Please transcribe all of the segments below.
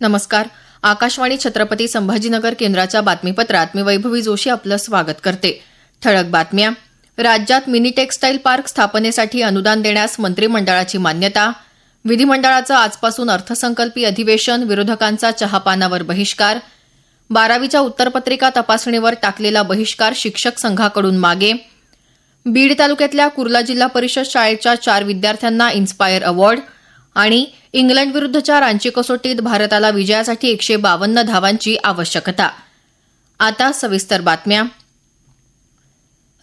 नमस्कार. आकाशवाणी छत्रपती संभाजीनगर केंद्राच्या बातमीपत्रात मी वैभवी जोशी आपलं स्वागत करते. ठळक बातम्या. राज्यात मिनी टेक्स्टाईल पार्क स्थापनेसाठी अनुदान देण्यास मंत्रिमंडळाची मान्यता. विधिमंडळाचं आजपासून अर्थसंकल्पीय अधिवेशन विरोधकांचा चहापानावर बहिष्कार. बारावीच्या उत्तरपत्रिका तपासणीवर टाकलेला बहिष्कार शिक्षक संघाकडून मागे. बीड तालुक्यातल्या कुर्ला जिल्हा परिषद शाळेच्या चार विद्यार्थ्यांना इन्स्पायर अवॉर्ड. आणि इंग्लंड विरुद्धच्या रांची कसोटीत भारताला विजयासाठी एकशे बावन्न धावांची आवश्यकता. आता सविस्तर बातम्या.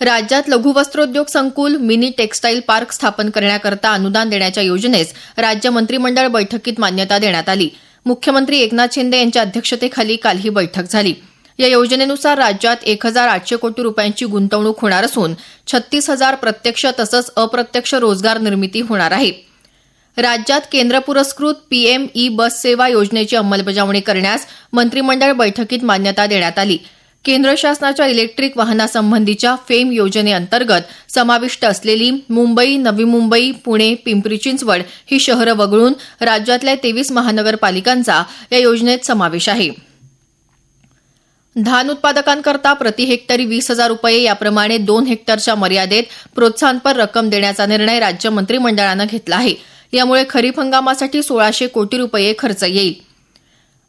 राज्यात लघुवस्त्रोद्योग संकुल मिनी टेक्सटाईल पार्क स्थापन करण्याकरता अनुदान देण्याच्या योजनेस राज्य मंत्रिमंडळ बैठकीत मान्यता देण्यात आली. मुख्यमंत्री एकनाथ शिंदे यांच्या अध्यक्षतेखाली काल ही बैठक झाली. या योजनेनुसार राज्यात एक हजार आठशे कोटी रुपयांची गुंतवणूक होणार असून छत्तीस हजार प्रत्यक्ष तसंच अप्रत्यक्ष रोजगार निर्मिती होणार आहे. राज्यात केंद्र पुरस्कृत पीएम ई बस सेवा योजनेची अंमलबजावणी करण्यास मंत्रिमंडळ बैठकीत मान्यता देण्यात आली. केंद्र शासनाच्या इलेक्ट्रिक वाहनासंबंधीच्या फेम योजनेअंतर्गत समाविष्ट असलेली मुंबई नवी मुंबई पुणे पिंपरी चिंचवड ही शहरं वगळून राज्यातल्या तेवीस महानगरपालिकांचा या योजनेत समावेश आहे. धान उत्पादकांकरता प्रति हेक्टरी वीस हजार रुपये याप्रमाणे दोन हेक्टरच्या मर्यादेत प्रोत्साहनपर रक्कम देण्याचा निर्णय राज्य मंत्रिमंडळानं घेतला आहे. यामुळे खरीप हंगामासाठी सोळाशे कोटी रुपये खर्च येईल.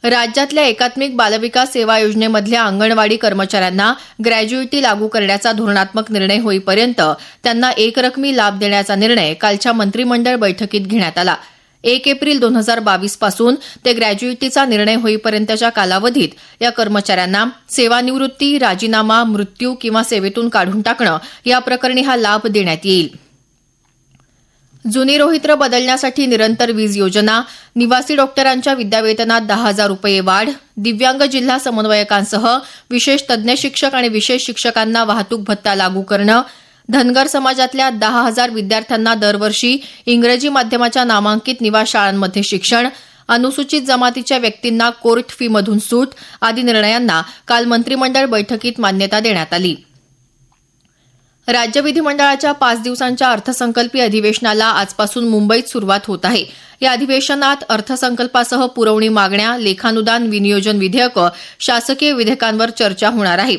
राज्यातल्या एकात्मिक बालविकास सेवा योजनेमधल्या अंगणवाडी कर्मचाऱ्यांना ग्रॅज्युएटी लागू करण्याचा धोरणात्मक निर्णय होईपर्यंत त्यांना एकरकमी लाभ देण्याचा निर्णय कालच्या मंत्रिमंडळ बैठकीत घेण्यात आला. एक एप्रिल दोन हजार बावीसपासून ते ग्रॅज्युएटीचा निर्णय होईपर्यंतच्या कालावधीत या कर्मचाऱ्यांना सेवानिवृत्ती राजीनामा मृत्यू किंवा सेवेतून काढून टाकणं या प्रकरणी हा लाभ देण्यात येईल. जुनी रोहित्र बदलण्यासाठी निरंतर वीज योजना निवासी डॉक्टरांच्या विद्यावेतनात दहा हजार रुपये वाढ दिव्यांग जिल्हा समन्वयकांसह विशेष तज्ज्ञ शिक्षक आणि विशेष शिक्षकांना वाहतूक भत्ता लागू करणं धनगर समाजातल्या दहा हजार विद्यार्थ्यांना दरवर्षी इंग्रजी माध्यमाच्या नामांकित निवास शाळांमध्ये शिक्षण अनुसूचित जमातीच्या व्यक्तींना कोर्ट फीमधून सूट आदी निर्णयांना काल मंत्रिमंडळ बैठकीत मान्यता देण्यात आली. राज्य विधिमंडळाच्या पाच दिवसांच्या अर्थसंकल्पीय अधिवेशनाला आजपासून मुंबईत सुरुवात होत आहे. या अधिवेशनात अर्थसंकल्पासह पुरवणी मागण्या लेखानुदान विनियोजन विधेयकं शासकीय विधेयकांवर चर्चा होणार आहे.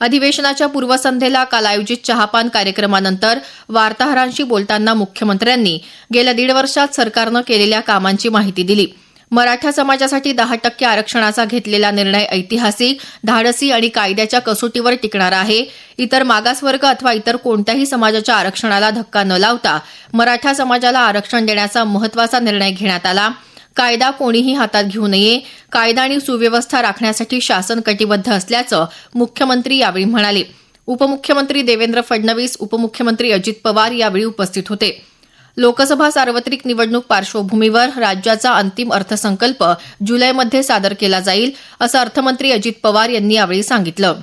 अधिवेशनाच्या पूर्वसंध्येला काल आयोजित चहापान कार्यक्रमानंतर वार्ताहरांशी बोलताना मुख्यमंत्र्यांनी गेल्या दीड वर्षात सरकारनं केलेल्या कामांची माहिती दिली. मराठा समाजासाठी दहा टक्के आरक्षणाचा घेतलेला निर्णय ऐतिहासिक धाडसी आणि कायद्याच्या कसोटीवर टिकणारा आहे. इतर मागासवर्ग अथवा इतर कोणत्याही समाजाच्या आरक्षणाला धक्का न लावता मराठा समाजाला आरक्षण देण्याचा महत्त्वाचा निर्णय घेण्यात आला. कायदा कोणीही हातात घेऊ नये. कायदा आणि सुव्यवस्था राखण्यासाठी शासन कटिबद्ध असल्याचं मुख्यमंत्री यावेळी म्हणाले. उपमुख्यमंत्री देवेंद्र फडणवीस उपमुख्यमंत्री अजित पवार यावेळी उपस्थित होते. लोकसभा सार्वत्रिक निवडणूक पार्श्वभूमीवर राज्याचा अंतिम अर्थसंकल्प जुलैमध्ये सादर केला जाईल असं अर्थमंत्री अजित पवार यांनी यावेळी सांगितलं.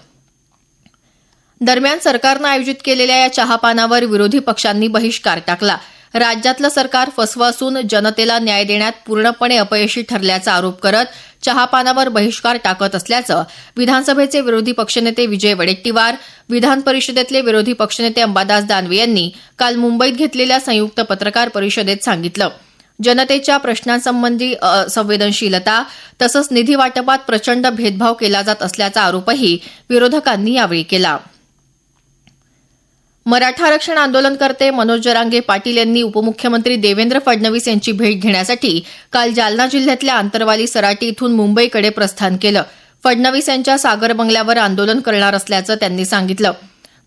दरम्यान सरकारनं आयोजित केलेल्या या चहापानावर विरोधी पक्षांनी बहिष्कार टाकला. राज्यातलं सरकार फसवं असून जनतेला न्याय देण्यात पूर्णपणे अपयशी ठरल्याचा आरोप करत चहापानावर बहिष्कार टाकत असल्याचं विधानसभेचे विरोधी पक्षनेते विजय वडेट्टीवार विधान परिषदेतले विरोधी पक्षनेते अंबादास दानवे यांनी काल मुंबईत घेतलेल्या संयुक्त पत्रकार परिषदेत सांगितलं. जनतेच्या प्रश्नांसंबंधी संवेदनशीलता तसंच निधी वाटपात प्रचंड भेदभाव केला जात असल्याचा आरोपही विरोधकांनी यावेळी केला. मराठा आरक्षण आंदोलनकर्ते मनोज जरांगे पाटील यांनी उपमुख्यमंत्री देवेंद्र फडणवीस यांची भेट घेण्यासाठी काल जालना जिल्ह्यातल्या आंतरवाली सराटी इथून मुंबईकडे प्रस्थान केलं. फडणवीस यांच्या सागर बंगल्यावर आंदोलन करणार असल्याचं त्यांनी सांगितलं.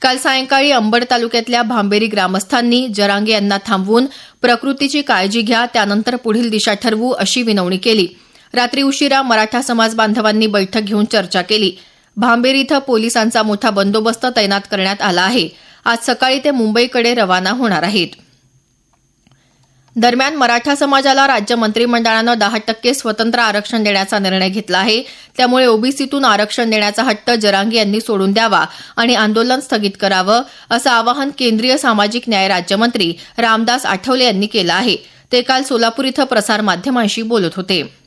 काल सायंकाळी अंबड तालुक्यातल्या भांबेरी ग्रामस्थांनी जरांगे यांना थांबवून प्रकृतीची काळजी घ्या त्यानंतर पुढील दिशा ठरवू अशी विनवणी केली. रात्री उशिरा मराठा समाज बांधवांनी बैठक घेऊन चर्चा केली. भांबेरी इथं पोलिसांचा मोठा बंदोबस्त तैनात करण्यात आला आहे. आज सकाळी ते मुंबईकडे रवाना होणार आहेत. दरम्यान मराठा समाजाला राज्य मंत्रिमंडळानं दहा टक्के स्वतंत्र आरक्षण देण्याचा निर्णय घेतला आहे. त्यामुळे ओबीसीतून आरक्षण देण्याचा हट्ट जरांगे यांनी सोडून द्यावा आणि आंदोलन स्थगित करावं असं आवाहन केंद्रीय सामाजिक न्याय राज्यमंत्री रामदास आठवले यांनी केलं आहे. ते काल सोलापूर इथं प्रसारमाध्यमांशी बोलत होते.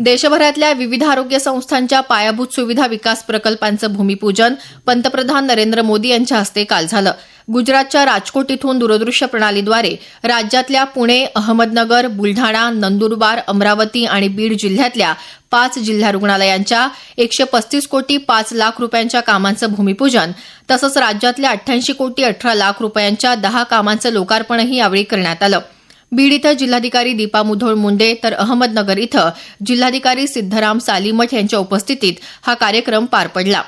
देशभरातल्या विविध आरोग्य संस्थांच्या पायाभूत सुविधा विकास प्रकल्पांचं भूमिपूजन पंतप्रधान नरेंद्र मोदी यांच्या हस्ते काल झालं. गुजरातच्या राजकोट इथून दूरदृश्य प्रणालीद्वारे राज्यातल्या पुणे अहमदनगर बुलढाणा नंदुरबार अमरावती आणि बीड जिल्ह्यातल्या पाच जिल्हा रुग्णालयांच्या एकशे पस्तीस कोटी पाच लाख रुपयांच्या कामांचं भूमिपूजन तसंच राज्यातल्या अठ्ठ्याऐंशी कोटी अठरा लाख रुपयांच्या दहा कामांचं लोकार्पणही यावेळी करण्यात आलं. बीड इथं जिल्हाधिकारी दीपा मुधोळ मुंडे तर अहमदनगर इथं जिल्हाधिकारी सिद्धराम सालीमठ यांच्या उपस्थितीत हा कार्यक्रम पार पडला.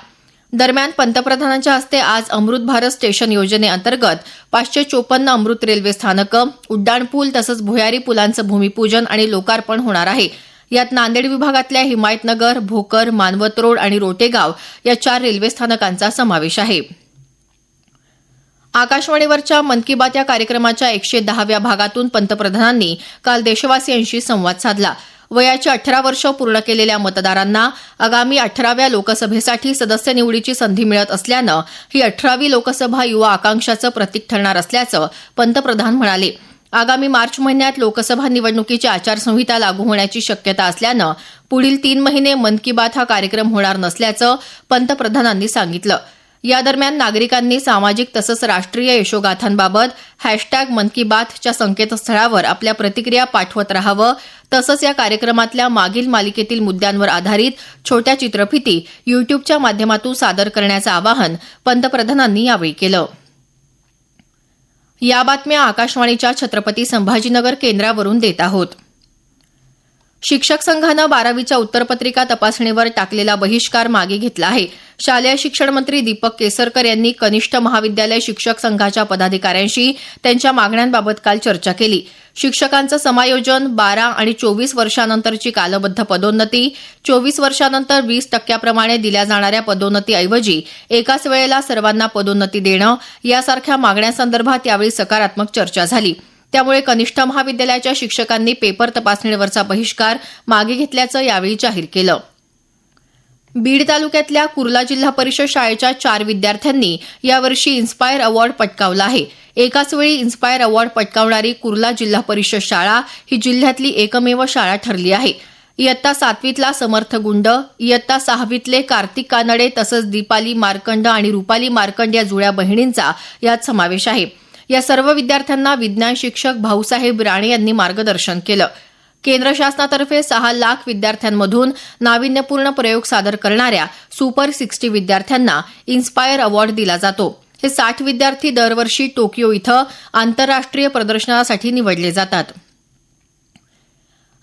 दरम्यान पंतप्रधानांच्या हस्ते आज अमृत भारत स्टेशन योजनेअंतर्गत पाचशे चोपन्न अमृत रेल्वे स्थानकं उड्डाणपूल तसंच भुयारी पुलांचं भूमिपूजन आणि लोकार्पण होणार आहे. यात नांदेड विभागातल्या हिमायतनगर भोकर मानवत रोड आणि रोटेगाव या चार रेल्वे स्थानकांचा समावेश आहे. आकाशवाणीवरच्या मन की बात या कार्यक्रमाच्या एकशे दहाव्या भागातून पंतप्रधानांनी काल देशवासियांशी संवाद साधला. वयाची अठरा वर्ष पूर्ण केलेल्या मतदारांना आगामी अठराव्या लोकसभेसाठी सदस्य निवडीची संधी मिळत असल्यानं ही अठरावी लोकसभा युवा आकांक्षाचं प्रतीक ठरणार असल्याचं पंतप्रधान म्हणाले. आगामी मार्च महिन्यात लोकसभा निवडणुकीची आचारसंहिता लागू होण्याची शक्यता असल्यानं पुढील तीन महिने मन की बात हा कार्यक्रम होणार नसल्याचं पंतप्रधानांनी सांगितलं. या दरम्यान नागरिकांनी सामाजिक तसंच राष्ट्रीय यशोगाथांबाबत हॅशटॅग मन की बातच्या संकेतस्थळावर आपल्या प्रतिक्रिया पाठवत राहावं. तसंच या कार्यक्रमातल्या मागील मालिकेतील मुद्द्यांवर आधारित छोट्या चित्रफिती युट्यूबच्या माध्यमातून सादर करण्याचं आवाहन पंतप्रधानांनी यावेळी केलं. या बातम्या आकाशवाणीच्या छत्रपती संभाजीनगर केंद्रावरून देत आहोत. शिक्षक संघानं बारावीच्या उत्तरपत्रिका तपासणीवर टाकलेला बहिष्कार मागे घेतला आहे. शालेय शिक्षण मंत्री दीपक केसरकर यांनी कनिष्ठ महाविद्यालय शिक्षक संघाच्या पदाधिकाऱ्यांशी त्यांच्या मागण्यांबाबत काल चर्चा केली. शिक्षकांचं समायोजन बारा आणि चोवीस वर्षानंतरची कालबद्ध पदोन्नती चोवीस वर्षानंतर वीस टक्क्याप्रमाणे दिल्या जाणाऱ्या पदोन्नतीऐवजी एकाच वेळेला सर्वांना पदोन्नती देणं यासारख्या मागण्यांसंदर्भात यावेळी सकारात्मक चर्चा झाली. त्यामुळे कनिष्ठ महाविद्यालयाच्या शिक्षकांनी पेपर तपासणीवरचा बहिष्कार मागे घेतल्याचं यावेळी जाहीर केलं. बीड तालुक्यातल्या कुर्ला जिल्हा परिषद शाळेच्या चार विद्यार्थ्यांनी यावर्षी इन्स्पायर अवॉर्ड पटकावला आहे. एकाच वेळी इन्स्पायर अवॉर्ड पटकावणारी कुर्ला जिल्हा परिषद शाळा ही जिल्ह्यातली एकमेव शाळा ठरली आहे. इयत्ता सातवीतला समर्थ गुंड इयत्ता सहावीतले कार्तिक कानडे तसंच दीपाली मार्कंड आणि रुपाली मार्कंड या जुळ्या बहिणींचा यात समावेश आहे. या सर्व विद्यार्थ्यांना विज्ञान शिक्षक भाऊसाहेब राणे यांनी मार्गदर्शन केलं. केंद्र शासनातर्फे सहा लाख विद्यार्थ्यांमधून नाविन्यपूर्ण प्रयोग सादर करणाऱ्या सुपर सिक्स्टी विद्यार्थ्यांना इन्स्पायर अवॉर्ड दिला जातो. हे साठ विद्यार्थी दरवर्षी टोकियो इथं आंतरराष्ट्रीय प्रदर्शनासाठी निवडले जातात.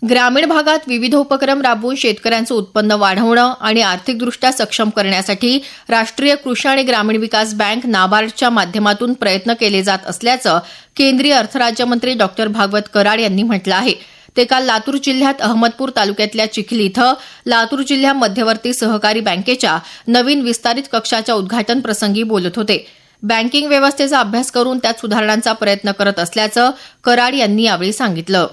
ग्रामीण भागात विविध उपक्रम राबवून शेतकऱ्यांचं उत्पन्न वाढवणं आणि आर्थिकदृष्ट्या सक्षम करण्यासाठी राष्ट्रीय कृषी आणि ग्रामीण विकास बँक नाबार्डच्या माध्यमातून प्रयत्न केले जात असल्याचं केंद्रीय अर्थराज्यमंत्री डॉक्टर भागवत कराड यांनी म्हटलं आहे. ते काल लातूर जिल्ह्यात अहमदपूर तालुक्यातल्या चिखली इथं लातूर जिल्हा मध्यवर्ती सहकारी बँकेच्या नवीन विस्तारित कक्षाच्या उद्घाटन प्रसंगी बोलत होते. बँकिंग व्यवस्थेचा अभ्यास करून त्यात सुधारणांचा प्रयत्न करत असल्याचं कराड यांनी यावेळी सांगितलं.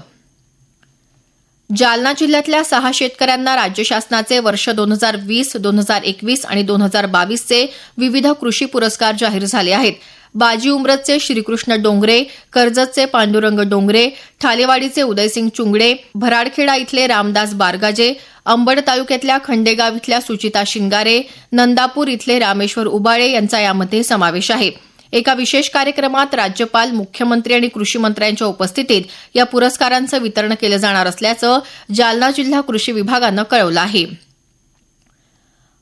जालना जिल्ह्यातल्या सहा शेतकऱ्यांना राज्य शासनाचे वर्ष दोन हजार वीस दोन हजार एकवीस आणि दोन हजार बावीसचे विविध कृषी पुरस्कार जाहीर झाले आहेत. बाजी उमरतचे श्रीकृष्ण डोंगरे कर्जतचे पांडुरंग डोंगरे ठालेवाडीचे उदयसिंग चुंगडे भराडखेडा इथले रामदास बारगाजे अंबड तालुक्यातल्या खंडेगाव इथल्या सुचिता शिंगारे नंदापूर इथले रामेश्वर उबाळे यांचा यामध्ये समावेश आहे. एका विशेष कार्यक्रमात राज्यपाल मुख्यमंत्री आणि कृषी मंत्र्यांच्या उपस्थितीत या पुरस्कारांचं वितरण केलं जाणार असल्याचं जालना जिल्हा कृषी विभागानं कळवलं आहे.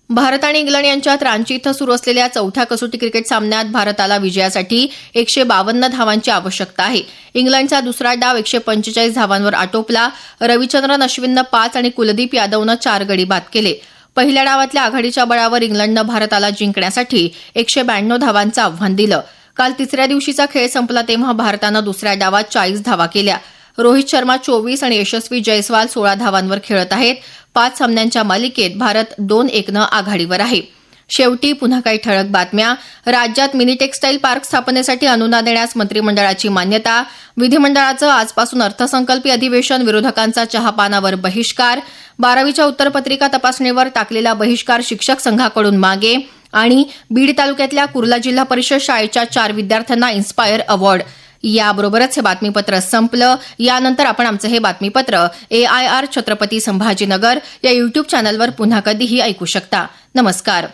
भारत आणि इंग्लंड यांच्यात रांची इथं सुरू असलेल्या चौथ्या कसोटी क्रिकेट सामन्यात भारताला विजयासाठी एकशे बावन्न धावांची आवश्यकता आहे. इंग्लंडचा दुसरा डाव एकशे पंचेचाळीस धावांवर आटोपला. रविचंद्रन अश्विननं पाच आणि कुलदीप यादवनं चार गडी बाद केले. पहिल्या डावातल्या आघाडीच्या बळावर इंग्लंडनं भारताला जिंकण्यासाठी एकशे ब्याण्णव धावांचं आव्हान दिलं. काल तिसऱ्या दिवशीचा खेळ संपला तेव्हा भारतानं दुसऱ्या डावात चाळीस धावा केल्या. रोहित शर्मा चोवीस आणि यशस्वी जयस्वाल सोळा धावांवर खेळत आहेत. पाच सामन्यांच्या मालिकेत भारत दोन एकनं आघाडीवर आहे. शेवटी पुन्हा काही ठळक बातम्या. राज्यात मिनी टेक्स्टाईल पार्क स्थापनेसाठी अनुदान देण्यास मंत्रिमंडळाची मान्यता. विधिमंडळाचं आजपासून अर्थसंकल्पीय अधिवेशन विरोधकांचा चहापानावर बहिष्कार. बारावीच्या उत्तरपत्रिका तपासणीवर टाकलेला बहिष्कार शिक्षक संघाकडून मागे. आणि बीड तालुक्यातल्या कुर्ला जिल्हा परिषद शाळेच्या चार विद्यार्थ्यांना इन्स्पायर अवॉर्ड. याबरोबरच हे बातमीपत्र संपलं. यानंतर आपण आमचं हे बातमीपत्र A I R Chhatrapati Sambhajinagar या युट्यूब चॅनलवर पुन्हा कधीही ऐकू शकता. नमस्कार.